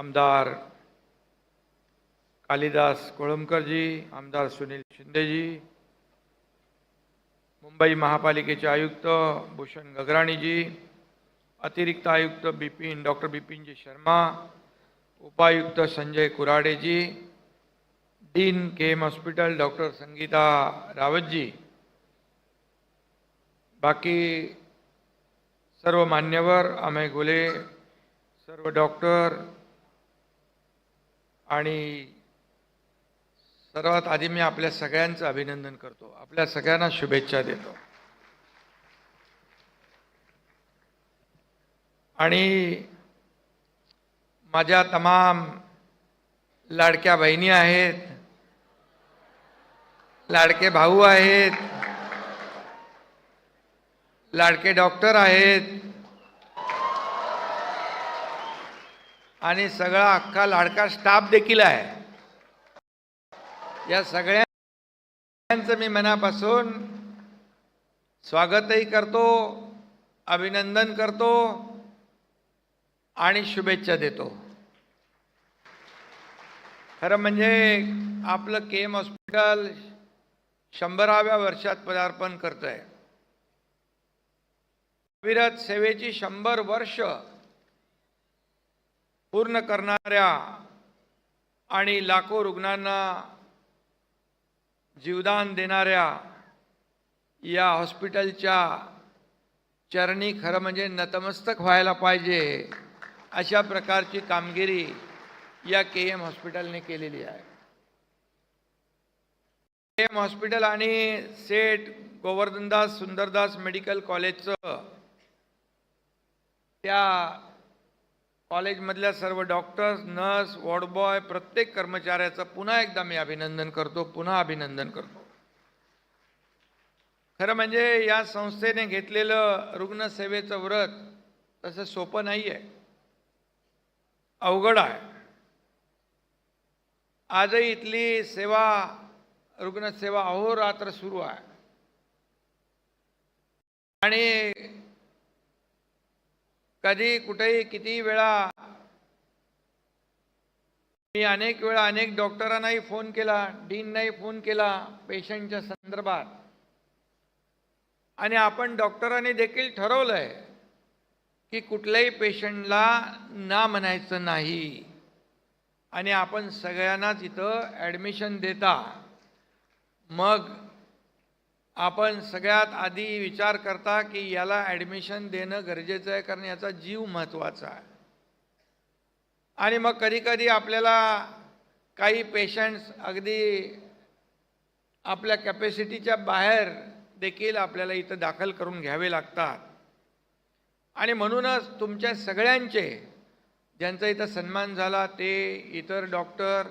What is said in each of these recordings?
आमदार कालिदास कोळंबकरजी आमदार सुनील शिंदेजी मुंबई महापालिकेचे आयुक्त भूषण गगराणीजी अतिरिक्त आयुक्त बिपिन डॉक्टर बिपिनजी शर्मा उपायुक्त Sanjay कुराडेजी dean K M hospital doctor Sangita Rawatji. बाकी सर्व मान्यवर अमय गोले सर्व डॉक्टर आणि सर्वात आधी मी आपल्या सगळ्यांचं अभिनंदन करतो. आपल्या सगळ्यांना शुभेच्छा देतो. आणि माझ्या तमाम लाडक्या बहिणी आहेत लाडके भाऊ आहेत लाडके डॉक्टर आहेत आणि सगळा अख्खा लाडका स्टाफ देखील आहे. या सगळ्यांचं मी मनापासून स्वागतही करतो अभिनंदन करतो आणि शुभेच्छा देतो. खरं म्हणजे आपलं के एम हॉस्पिटल शंभराव्या वर्षात पदार्पण करतोय. आहे अविरत सेवेची शंभर वर्ष पूर्ण करणाऱ्या आणि लाखो रुग्णांना जीवदान देणाऱ्या या हॉस्पिटलच्या चरणी खरं म्हणजे नतमस्तक व्हायला पाहिजे अशा प्रकारची कामगिरी या के एम हॉस्पिटलने केलेली आहे. के एम हॉस्पिटल आणि सेठ गोवर्धनदास सुंदरदास मेडिकल कॉलेजचं त्या कॉलेजमधल्या सर्व डॉक्टर्स नर्स वॉर्डबॉय प्रत्येक कर्मचाऱ्याचं पुन्हा एकदा मी अभिनंदन करतो पुन्हा अभिनंदन करतो. खरं म्हणजे या संस्थेने घेतलेलं रुग्णसेवेचं व्रत तसं सोपं नाही आहे अवघड आहे. आजही इथली सेवा रुग्णसेवा अहोरात्र सुरू आहे. आणि कधी कुठेही किती वेळा. मी अनेक वेळा अनेक डॉक्टरांनाही फोन केला डीननाही फोन केला पेशंटच्या संदर्भात. आणि आपण डॉक्टरांनी देखील ठरवलंय की कुठल्याही पेशंटला ना म्हणायचं नाही. आणि आपण सगळ्यांनाच इथं ॲडमिशन देता. मग आपण सगळ्यात आधी विचार करता की याला ॲडमिशन देणं गरजेचं आहे कारण याचा जीव महत्त्वाचा आहे. आणि मग कधीकधी आपल्याला काही पेशंट्स अगदी आपल्या कॅपॅसिटीच्या बाहेर देखील आपल्याला इथं दाखल करून घ्यावे लागतात. आणि म्हणूनच तुमच्या सगळ्यांचे ज्यांचा इथं सन्मान झाला ते इतर डॉक्टर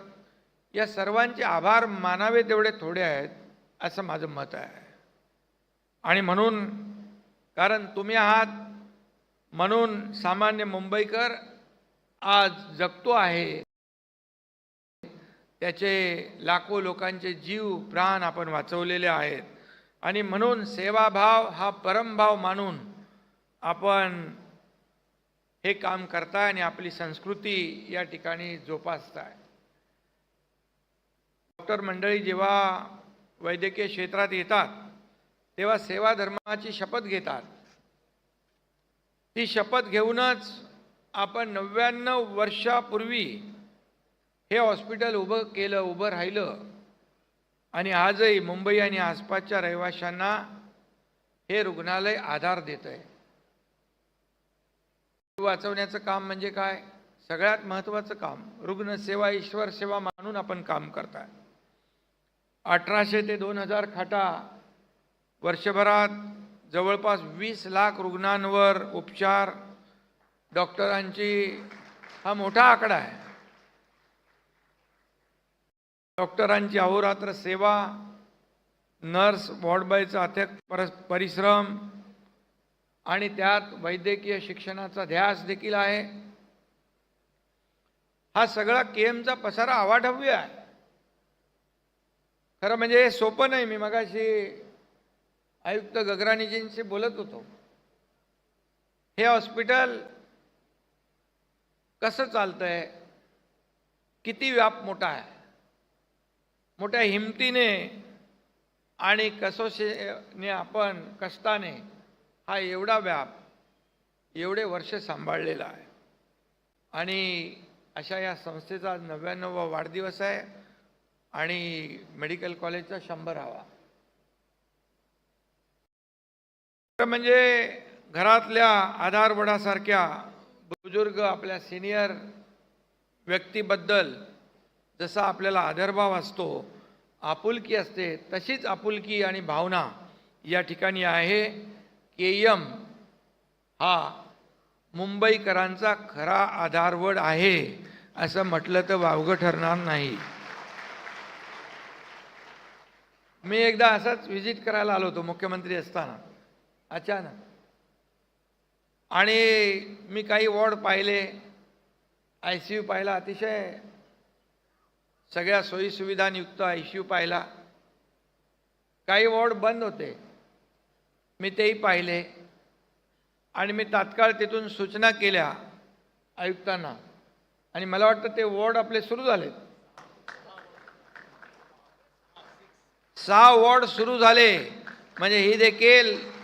या सर्वांचे आभार मानावे तेवढे थोडे आहेत असं माझं मत आहे. आणि म्हणून कारण तुम्ही आहात म्हणून सामान्य मुंबईकर आज जगतो आहे. त्याचे लाखो लोकांचे जीव प्राण आपण वाचवलेले आहेत. आणि म्हणून सेवाभाव हा परमभाव मानून आपण हे काम करताय आणि आपली संस्कृती या ठिकाणी जोपासताय. डॉक्टर मंडळी जेव्हा वैद्यकीय क्षेत्रात येतात तेव्हा सेवा धर्माची शपथ घेतात. ती शपथ घेऊनच आपण नव्याण्णव वर्षापूर्वी हे हॉस्पिटल उभं केलं उभं राहिलं. आणि आजही मुंबई आणि आसपासच्या रहिवाशांना हे रुग्णालय आधार देत आहे वाचवण्याचं काम म्हणजे काय? सगळ्यात महत्त्वाचं काम रुग्णसेवा ईश्वर सेवा मानून आपण काम करताय. अठराशे ते दोन हजार खाटा वर्षभरात जवळपास वीस लाख रुग्णांवर उपचार. डॉक्टरांची हा मोठा आकडा आहे. डॉक्टरांची अहोरात्र सेवा नर्स वॉर्डबॉयचा अथक पर परिश्रम आणि त्यात वैद्यकीय शिक्षणाचा ध्यास देखील आहे. हा सगळा केएमचा पसारा अवाढव्य आहे. खरं म्हणजे हे सोपं नाही मी मगाशी आयुक्त गगराणीजींशी बोलत होतो. हे हॉस्पिटल कसं चालतंय? किती व्याप मोठा आहे? मोठ्या हिमतीने आणि कसोशीने आपण कष्टाने हा एवढा व्याप एवढे वर्ष सांभाळलेला आहे. आणि अशा या संस्थेचा नव्याण्णववा वाढदिवस आहे आणि मेडिकल कॉलेजचा शंभरावा तर म्हणजे घरातल्या आधारवडासारख्या बुजुर्ग आपल्या सिनियर व्यक्तीबद्दल जसा आपल्याला आदरभाव असतो आपुलकी असते तशीच आपुलकी आणि भावना या ठिकाणी आहे. के एम हा मुंबईकरांचा खरा आधारवड आहे असं म्हटलं तर वावगं ठरणार नाही. मी एकदा असंच व्हिजिट करायला आलो होतो मुख्यमंत्री असताना. अचानक. आणि मी काही वॉर्ड पाहिले आय सी यू पाहिला अतिशय सगळ्या सोयीसुविधांयुक्त आय सी यू पाहिला. काही वॉर्ड बंद होते. मी तेही पाहिले. आणि मी तात्काळ तिथून सूचना केल्या आयुक्तांना. आणि मला वाटतं ते वॉर्ड आपले सुरू झालेत. सहा वॉर्ड सुरू झाले. म्हणजे ही देखील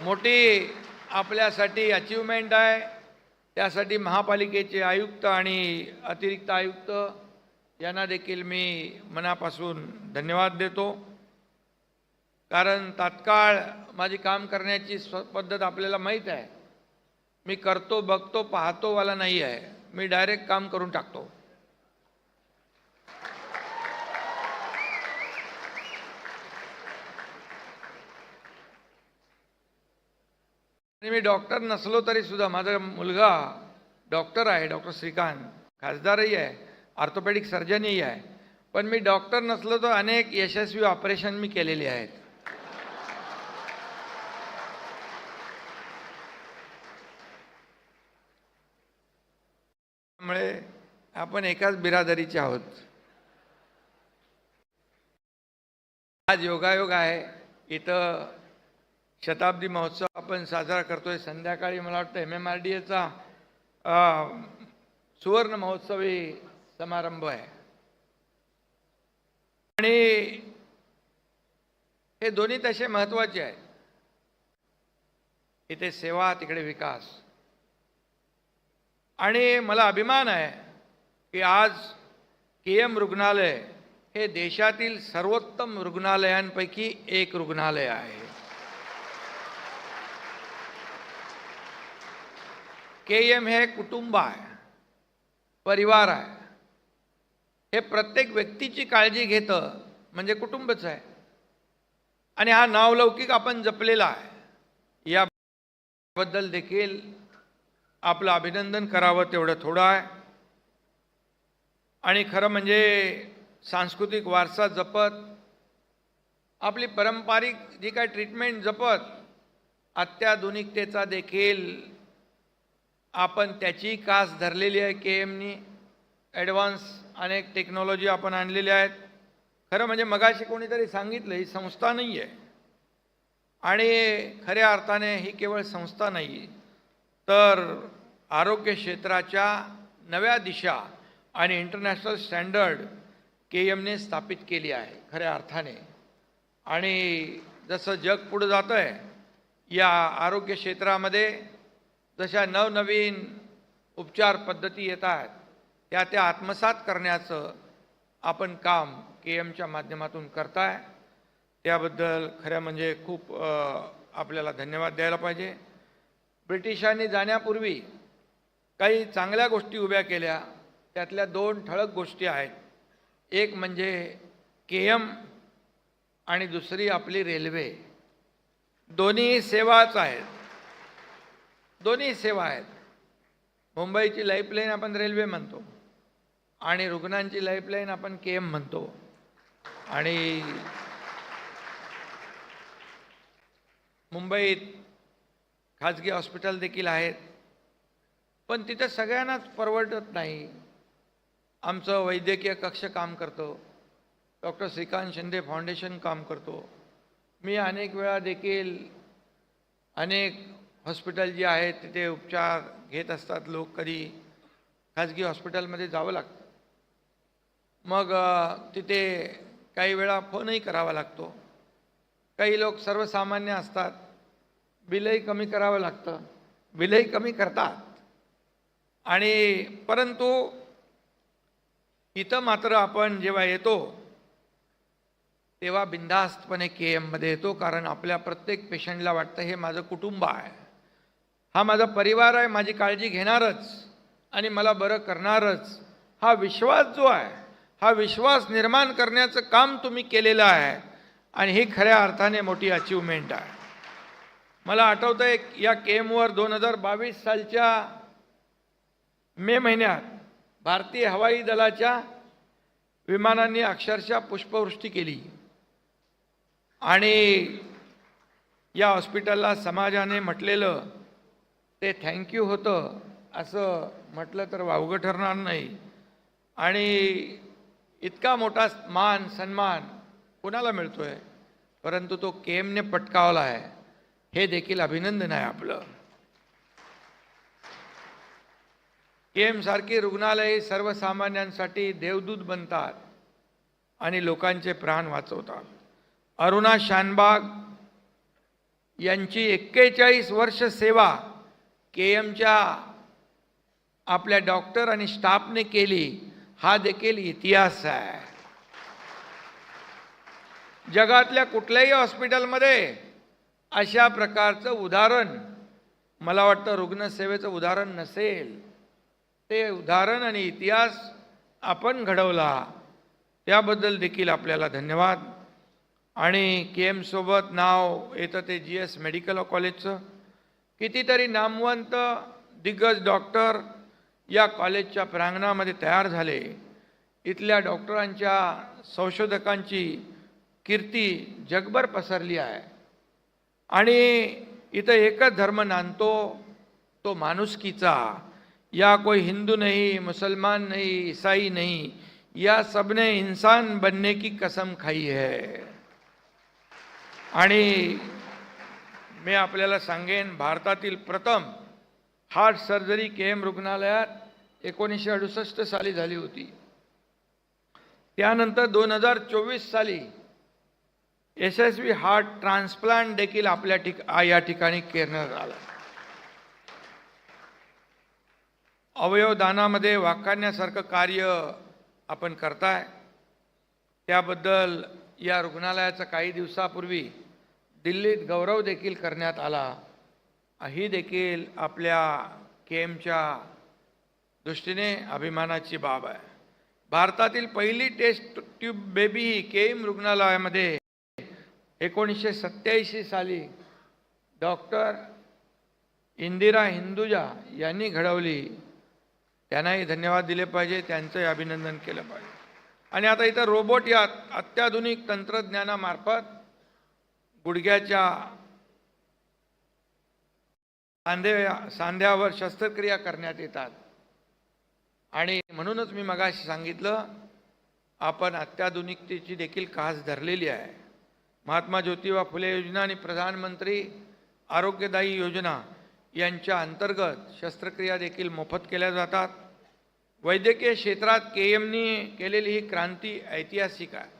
मोठी आपल्यासाठी अचिव्हमेंट आहे. त्यासाठी महापालिकेचे आयुक्त आणि अतिरिक्त आयुक्त यांना देखील मी मनापासून धन्यवाद देतो. कारण तात्काळ माझी काम करण्याची स्व पद्धत आपल्याला माहीत आहे. मी करतो बघतो पाहतो वाला नाही आहे. मी डायरेक्ट काम करून टाकतो. आणि मी डॉक्टर नसलो तरी सुद्धा माझा मुलगा डॉक्टर आहे डॉक्टर श्रीकांत. खासदारही आहे ऑर्थोपेडिक सर्जनही आहे. पण मी डॉक्टर नसलो तर अनेक यशस्वी ऑपरेशन मी केलेली आहेत. त्यामुळे आपण एकाच बिरादरीचे आहोत. आज योगायोग आहे. इथं शताब्दी महोत्सव आपण साजरा करतोय. संध्याकाळी मला वाटतं एम एम आर डी एचा सुवर्ण महोत्सवी समारंभ आहे. आणि हे दोन्ही तसे महत्त्वाचे आहेत. इथे सेवा तिकडे विकास. आणि मला अभिमान आहे की आज के एम रुग्णालय हे देशातील सर्वोत्तम रुग्णालयांपैकी एक रुग्णालय आहे. के एम हे कुटुंब आहे परिवार आहे. हे प्रत्येक व्यक्तीची काळजी घेतं म्हणजे कुटुंबच आहे. आणि हा नावलौकिक आपण जपलेला आहे. याबद्दल देखील आपलं अभिनंदन करावं तेवढं थोडं आहे. आणि खरं म्हणजे सांस्कृतिक वारसा जपत आपली पारंपरिक जी काय ट्रीटमेंट जपत अत्याधुनिकतेचा देखील आपण त्याची कास धरलेली आहे के एमनी ॲडव्हान्स अनेक टेक्नॉलॉजी आपण आणलेल्या आहेत. खरं म्हणजे मगाशी कोणीतरी सांगितलं ही संस्था नाही आहे. आणि खऱ्या अर्थाने ही केवळ संस्था नाही तर आरोग्य क्षेत्राच्या नव्या दिशा आणि इंटरनॅशनल स्टँडर्ड के एमने स्थापित केली आहे खऱ्या अर्थाने. आणि जसं जग पुढं जातं आहे या आरोग्य क्षेत्रामध्ये जशा नवनवीन उपचार पद्धती येत आहेत. त्या त्या आत्मसात करण्याचं आपण काम के एमच्या माध्यमातून करताय. त्याबद्दल खऱ्या म्हणजे खूप आपल्याला धन्यवाद द्यायला पाहिजे. ब्रिटिशांनी जाण्यापूर्वी काही चांगल्या गोष्टी उभ्या केल्या. त्यातल्या दोन ठळक गोष्टी आहेत. एक म्हणजे के एम आणि दुसरी आपली रेल्वे. दोन्ही सेवाच आहेत. दोन्ही सेवा आहेत. मुंबईची लाईफलाईन आपण रेल्वे म्हणतो आणि रुग्णांची लाईफलाईन आपण के एम म्हणतो. आणि मुंबईत खाजगी हॉस्पिटल देखील आहेत. पण तिथं सगळ्यांनाच परवडत नाही. आमचं वैद्यकीय कक्ष काम करतो. डॉक्टर श्रीकांत शिंदे फाउंडेशन काम करतो. मी अनेक वेळा देखील अनेक हॉस्पिटल जी आहेत तिथे उपचार घेत असतात लोक कधी. खाजगी हॉस्पिटलमध्ये जावं लागतं. मग तिथे काही वेळा फोनही करावा लागतो. काही लोक सर्वसामान्य असतात. बिलही कमी करावं लागतं. बिलही कमी करतात. आणि परंतु इथं मात्र आपण जेव्हा येतो तेव्हा बिनधास्तपणे के एममध्ये येतो कारण आपल्या प्रत्येक पेशंटला वाटतं हे माझं कुटुंब आहे. हा माझा परिवार आहे माझी काळजी घेणारच आणि मला बरं करणारच. हा विश्वास जो आहे हा विश्वास निर्माण करण्याचं काम तुम्ही केलेलं आहे आणि ही खऱ्या अर्थाने मोठी अचिव्हमेंट आहे. मला आठवतं आहे या केमवर दोन हजार बावीस सालच्या मे महिन्यात भारतीय हवाई दलाच्या विमानांनी अक्षरशः पुष्पवृष्टी केली. आणि या हॉस्पिटलला समाजाने म्हटलेलं ते थँक्यू होतं असं म्हटलं तर वावगं ठरणार नाही. आणि इतका मोठा मान सन्मान कोणाला मिळतोय? परंतु तो केमने पटकावला आहे. हे देखील अभिनंदन आहे आपलं. केमसारखी रुग्णालये सर्वसामान्यांसाठी देवदूत बनतात आणि लोकांचे प्राण वाचवतात. अरुणा शानबाग यांची एक्केचाळीस वर्ष सेवा के एमच्या आपल्या डॉक्टर आणि स्टाफने केली हा देखील इतिहास आहे. जगातल्या कुठल्याही हॉस्पिटलमध्ये अशा प्रकारचं उदाहरण मला वाटतं रुग्णसेवेचं उदाहरण नसेल. ते उदाहरण आणि इतिहास आपण घडवला त्याबद्दल देखील आपल्याला धन्यवाद. आणि के एमसोबत नाव येतं ते जी एस मेडिकल कॉलेजचं. कितीतरी नामवंत दिग्गज डॉक्टर या कॉलेजच्या प्रांगणामध्ये तयार झाले. इथल्या डॉक्टरांच्या संशोधकांची कीर्ती जगभर पसरली आहे. आणि इथं एकच धर्म नांदतो तो माणुसकीचा. या कोई हिंदू नहीं मुसलमान नहीं ईसाई नहीं या सबने इंसान बनने की कसम खाई है. आणि मी आपल्याला सांगेन भारतातील प्रथम हार्ट सर्जरी के एम रुग्णालयात एकोणीसशे अडुसष्ट साली झाली होती. त्यानंतर दोन हजार चोवीस साली यशस्वी हार्ट ट्रान्सप्लांट देखील आपल्या ठिक या ठिकाणी करण्यात आला. अवयवदानामध्ये वाखाणण्यासारखं कार्य आपण करताय. त्याबद्दल या रुग्णालयाचा काही दिवसापूर्वी दिल्लीत गौरव देखील करण्यात आला. ही देखील आपल्या के एमच्या दृष्टीने अभिमानाची बाब आहे. भारतातील पहिली टेस्ट ट्यूब बेबी ही के एम रुग्णालयामध्ये एकोणीसशे सत्याऐंशी साली डॉक्टर इंदिरा हिंदुजा यांनी घडवली. त्यांनाही धन्यवाद दिले पाहिजे त्यांचंही अभिनंदन केलं पाहिजे. आणि आता इथं रोबोट या अत्याधुनिक तंत्रज्ञानामार्फत गुडघ्याच्या सांध्या सांध्यावर शस्त्रक्रिया करण्यात येतात. आणि म्हणूनच मी मगाशी सांगितलं आपण अत्याधुनिकतेची देखील कास धरलेली आहे. महात्मा ज्योतिबा फुले योजना आणि प्रधानमंत्री आरोग्यदायी योजना यांच्या अंतर्गत शस्त्रक्रिया देखील मोफत केल्या जातात. वैद्यकीय क्षेत्रात के एमनी केलेली ही क्रांती ऐतिहासिक आहे.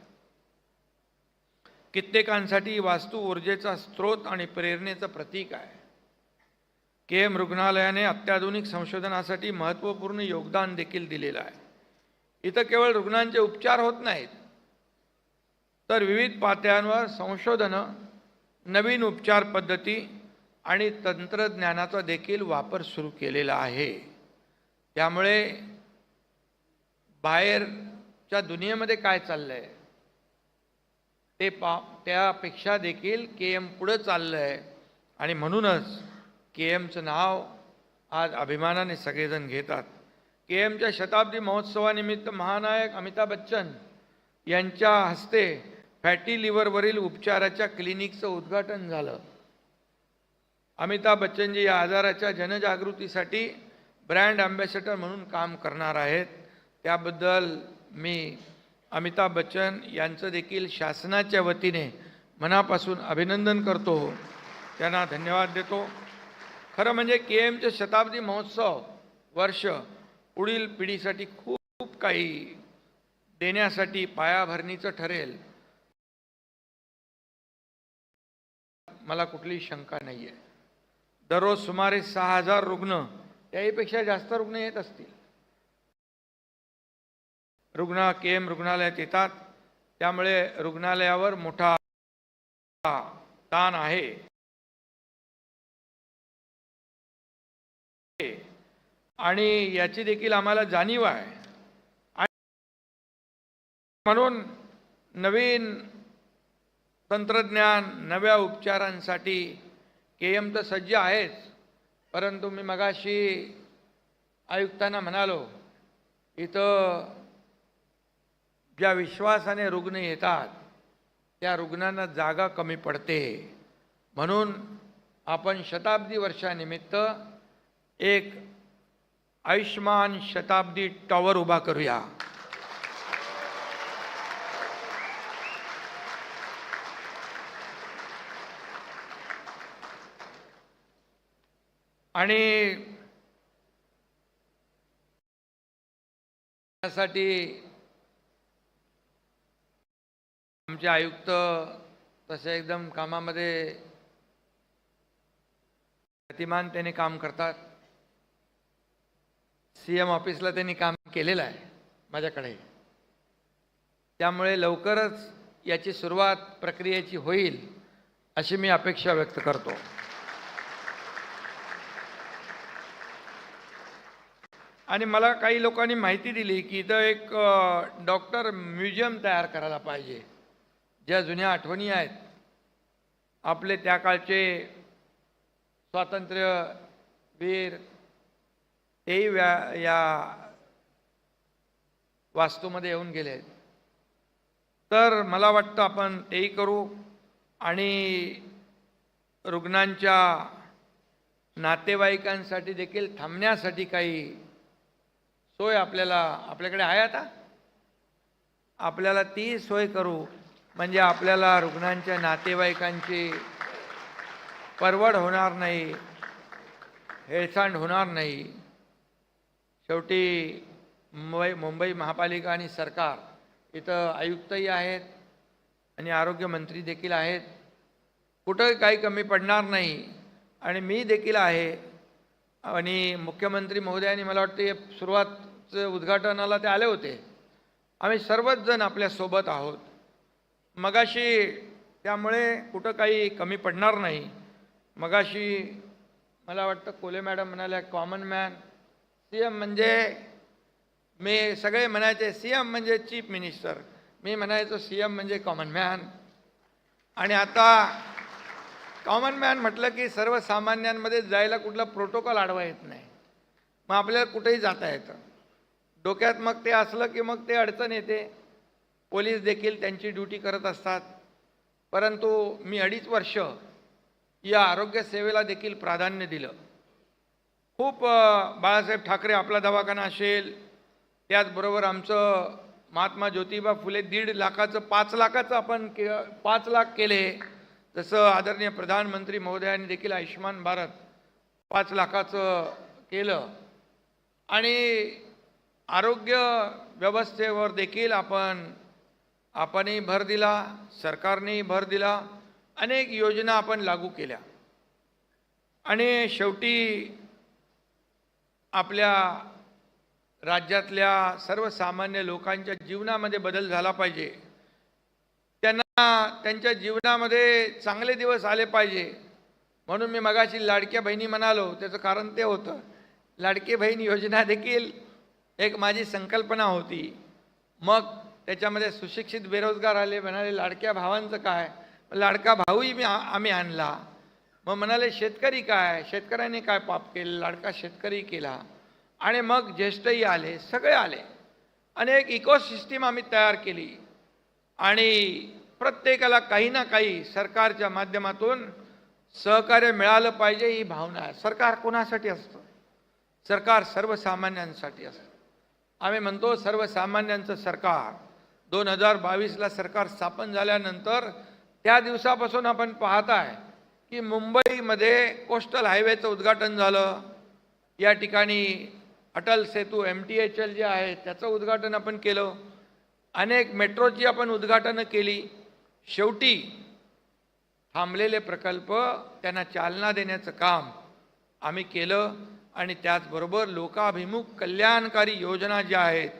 कित्येकांसाठी वास्तू ऊर्जेचा स्रोत आणि प्रेरणेचं प्रतीक आहे. के एम रुग्णालयाने अत्याधुनिक संशोधनासाठी महत्त्वपूर्ण योगदान देखील दिलेलं आहे. इथं केवळ रुग्णांचे उपचार होत नाहीत तर विविध पातळ्यांवर संशोधनं नवीन उपचार पद्धती आणि तंत्रज्ञानाचा देखील वापर सुरू केलेला आहे. त्यामुळे बाहेरच्या दुनियेमध्ये काय चाललं आहे ते पा त्यापेक्षा देखील के एम पुढं चाललं आहे आणि म्हणूनच के एमचं नाव आज अभिमानाने सगळेजण घेतात. के एमच्या शताब्दी महोत्सवानिमित्त महानायक अमिताभ बच्चन यांच्या हस्ते फॅटी लिव्हरवरील उपचाराच्या क्लिनिकचं उद्घाटन झालं. अमिताभ बच्चनजी या आजाराच्या जनजागृतीसाठी ब्रँड अँबॅसेडर म्हणून काम करणार आहेत. त्याबद्दल मी अमिताभ बच्चन यांचं देखील शासनाच्या वतीने मनापासून अभिनंदन करतो. त्यांना धन्यवाद देतो. खरं म्हणजे के एमचे शताब्दी महोत्सव वर्ष पुढील पिढीसाठी खूप काही देण्यासाठी पायाभरणीचं ठरेल. मला कुठलीही शंका नाही आहे दररोज सुमारे सहा हजार रुग्ण त्याहीपेक्षा जास्त रुग्ण येत असतील. रुग्ण के एम रुग्णालयात येतात. त्यामुळे रुग्णालयावर मोठा ताण आहे. आणि याची देखील आम्हाला जाणीव आहे. आणि म्हणून नवीन तंत्रज्ञान नव्या उपचारांसाठी के एम तर सज्ज आहेच. परंतु मी मगाशी आयुक्तांना म्हणालो इथं ज्या विश्वासाने रुग्ण येतात त्या रुग्णांना जागा कमी पडते. म्हणून आपण शताब्दी वर्षानिमित्त एक आयुष्मान शताब्दी टॉवर उभा करूया. आणि त्यासाठी आमचे आयुक्त तसे एकदम कामामध्ये गतिमान त्यांनी काम करतात. सी एम ऑफिसला त्यांनी काम केलेलं आहे माझ्याकडे. त्यामुळे लवकरच याची सुरुवात प्रक्रियेची होईल अशी मी अपेक्षा व्यक्त करतो. आणि मला काही लोकांनी माहिती दिली की इथं एक डॉक्टर म्युझियम तयार करायला पाहिजे. ज्या जुन्या आठवणी आहेत आपले त्या काळचे स्वातंत्र्य वीर तेही व्या या वास्तूमध्ये येऊन गेले आहेत. तर मला वाटतं आपण तेही करू आणि रुग्णांच्या नातेवाईकांसाठी देखील थांबण्यासाठी काही सोय आपल्याला आपल्याकडे आहे आता? आपल्याला ती सोय करू. म्हणजे आपल्याला रुग्णांच्या नातेवाईकांची परवड होणार नाही हेळसांड होणार नाही. शेवटी मुंबई मुंबई महापालिका आणि सरकार इथं आयुक्तही आहेत आणि आरोग्यमंत्री देखील आहेत. कुठं काही कमी पडणार नाही आणि मी देखील आहे. आणि मुख्यमंत्री महोदयांनी मला वाटते सुरुवातचं उद्घाटनाला ते आले होते. आम्ही सर्वच जण आपल्यासोबत आहोत. मगाशी त्यामुळे कुठं काही कमी पडणार नाही. मगाशी मला वाटतं कोले मॅडम म्हणाल्या कॉमन मॅन सी एम म्हणजे मी सगळे म्हणायचे सी एम म्हणजे चीफ मिनिस्टर मी म्हणायचो सी एम म्हणजे कॉमन मॅन आणि आता कॉमन मॅन म्हटलं की सर्वसामान्यांमध्ये जायला कुठला प्रोटोकॉल आडवा येत नाही. मग आपल्याला कुठेही जाता येतं. डोक्यात मग ते असलं की मग ते अडचण येते. पोलीस देखील त्यांची ड्युटी करत असतात. परंतु मी अडीच वर्ष या आरोग्य सेवेला देखील प्राधान्य दिलं. खूप बाळासाहेब ठाकरे आपला दवाखाना असेल त्याचबरोबर आमचं महात्मा ज्योतिबा फुले दीड लाखाचं पाच लाखाचं आपण के पाच लाख केले. जसं आदरणीय प्रधानमंत्री महोदयांनी देखील आयुष्यमान भारत पाच लाखाचं केलं. आणि आरोग्य व्यवस्थेवर देखील आपण आपणही भर दिला सरकारनेही भर दिला अनेक योजना आपण लागू केल्या. आणि शेवटी आपल्या राज्यातल्या सर्वसामान्य लोकांच्या जीवनामध्ये बदल झाला पाहिजे. त्यांना त्यांच्या जीवनामध्ये चांगले दिवस आले पाहिजे. म्हणून मी मगाशी लाडक्या बहिणी म्हणालो त्याचं कारण ते होतं. लाडकी बहीण योजना देखील एक माझी संकल्पना होती. मग त्याच्यामध्ये सुशिक्षित बेरोजगार आले म्हणाले लाडक्या भावांचं काय? लाडका भाऊही मी आम्ही आणला. मग म्हणाले शेतकरी काय? शेतकऱ्यांनी काय पाप केलं? लाडका शेतकरी केला. आणि मग ज्येष्ठही आले सगळे आले. आणि एक इकोसिस्टीम आम्ही तयार केली. आणि प्रत्येकाला काही ना काही सरकारच्या माध्यमातून सहकार्य मिळालं पाहिजे ही भावना आहे. सरकार कोणासाठी असतं? सरकार सर्वसामान्यांसाठी असतं. आम्ही म्हणतो सर्वसामान्यांचं सरकार. दोन हजार बावीसला सरकार स्थापन झाल्यानंतर त्या दिवसापासून आपण पाहत आहे की मुंबईमध्ये कोस्टल हायवेचं उद्घाटन झालं. या ठिकाणी Atal Setu M T H L जे आहे त्याचं उद्घाटन आपण केलं. अनेक मेट्रोची आपण उद्घाटनं केली. शेवटी थांबलेले प्रकल्प त्यांना चालना देण्याचं काम आम्ही केलं आणि त्याचबरोबर लोकाभिमुख कल्याणकारी योजना ज्या आहेत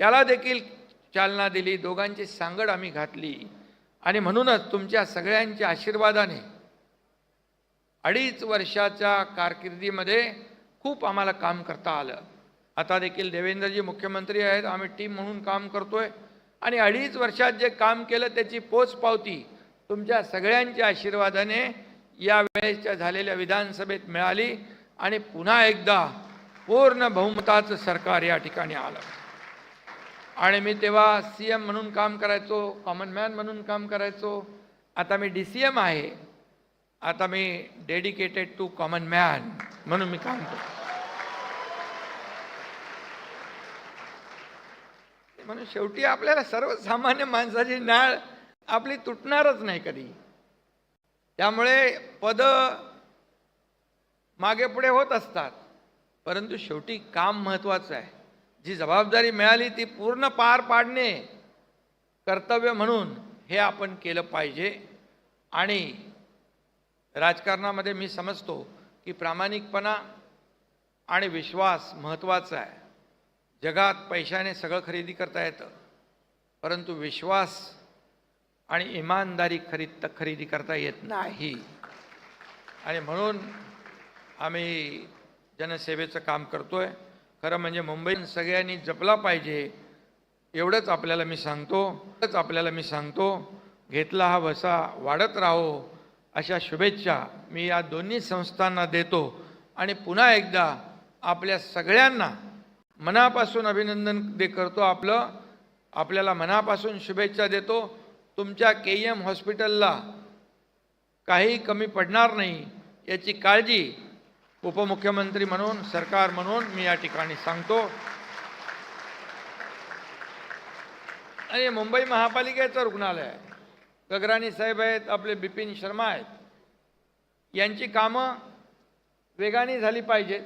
त्याला देखील चालना दिली दोघांची सांगड आम्ही घातली. आणि म्हणूनच तुमच्या सगळ्यांच्या आशीर्वादाने अडीच वर्षाच्या कारकिर्दीमध्ये खूप आम्हाला काम करता आलं. आता देखील देवेंद्रजी मुख्यमंत्री आहेत आम्ही टीम म्हणून काम करतोय. आणि अडीच वर्षात जे काम केलं त्याची पोचपावती तुमच्या सगळ्यांच्या आशीर्वादाने या वेळेसच्या झालेल्या विधानसभेत मिळाली. आणि पुन्हा एकदा पूर्ण बहुमताचं सरकार या ठिकाणी आलं. आणि मी तेव्हा सी एम म्हणून काम करायचो कॉमन मॅन म्हणून काम करायचो. आता मी डी सी एम आहे. आता मी डेडिकेटेड टू कॉमन मॅन म्हणून मी काम करतो. म्हणून शेवटी आपल्याला सर्वसामान्य माणसाची नाळ आपली तुटणारच नाही कधी. त्यामुळे पद मागे पुढे होत असतात. परंतु शेवटी काम महत्त्वाचं आहे. जी जबाबदारी मिळाली ती पूर्ण पार पाडणे कर्तव्य म्हणून हे आपण केलं पाहिजे. आणि राजकारणामध्ये मी समजतो की प्रामाणिकपणा आणि विश्वास महत्त्वाचा आहे. जगात पैशाने सगळं खरेदी करता येतं परंतु विश्वास आणि इमानदारी खरीद खरेदी करता येत नाही. आणि म्हणून आम्ही जनसेवेचं काम करतो आहे खरं म्हणजे मुंबईत सगळ्यांनी जपला पाहिजे. एवढंच आपल्याला मी सांगतो एवढंच आपल्याला मी सांगतो. घेतला हा वसा वाढत राहो. अशा शुभेच्छा मी या दोन्ही संस्थांना देतो. आणि पुन्हा एकदा आपल्या सगळ्यांना मनापासून अभिनंदन दे करतो आपलं. आपल्याला मनापासून शुभेच्छा देतो. तुमच्या के एम हॉस्पिटलला काही कमी पडणार नाही. याची काळजी उपमुख्यमंत्री म्हणून सरकार म्हणून मी या ठिकाणी सांगतो. आणि मुंबई महापालिकेचं रुग्णालय आहे गगराणी साहेब आहेत आपले बिपिन शर्मा आहेत. यांची कामं वेगाने झाली पाहिजेत.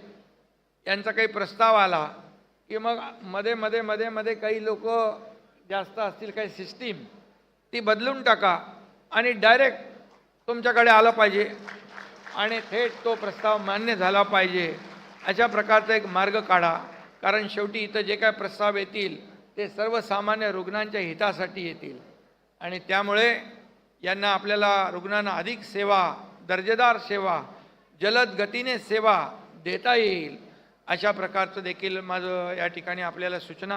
यांचा काही प्रस्ताव आला की मग मध्ये मध्ये मध्ये मध्ये काही लोक जास्त असतील काही सिस्टीम ती बदलून टाका आणि डायरेक्ट तुमच्याकडे आलं पाहिजे. आणि थेट तो प्रस्ताव मान्य झाला पाहिजे. अशा प्रकारचा एक मार्ग काढा. कारण शेवटी इथं जे काय प्रस्ताव येतील ते सर्वसामान्य रुग्णांच्या हितासाठी येतील. आणि त्यामुळे यांना आपल्याला रुग्णांना अधिक सेवा दर्जेदार सेवा जलद गतीने सेवा देता येईल. अशा प्रकारचं देखील माझं या ठिकाणी आपल्याला सूचना